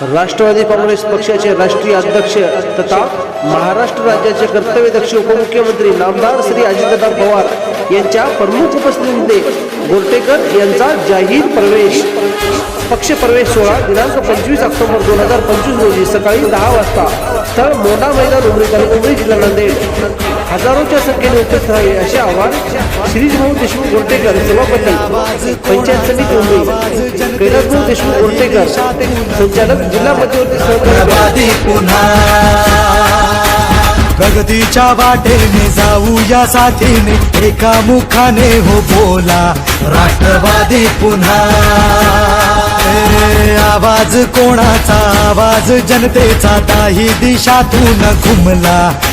राष्ट्रवादी काँग्रेस पक्षाचे राष्ट्रीय अध्यक्ष तथा महाराष्ट्र राज्याचे कर्तव्यदक्ष उपमुख्यमंत्री नामदार श्री अजितदादा पवार यांच्या प्रमुख उपस्थितीमध्ये गोरटेकर यांचा जाहीर प्रवेश. पक्ष प्रवेश सोहळा दिनांक पंचवीस ऑक्टोबर दोन हजार पंचवीस रोजी सकाळी दहा वाजता. स्थळ मोठा मैदान उमरी तालुका उमरी जिल्हा नांदेड हजारोच्या संख्येने उपस्थित राहावे असे आवाहन श्रीजभाऊ देशमुख गोरटेकर सभापती पंचायत समिती मुंबई कैलासभाऊ देशमुख गोरटेकर संचालक जिल्हा मध्यवर्ती सहकारी पुन्हा. प्रगतीच्या वाटेने जाऊ या साथीने एका मुखाने हो बोला राष्ट्रवादी पुन्हा. आवाज कोणाचा? आवाज जनतेचा ताही दिशातून घुमला.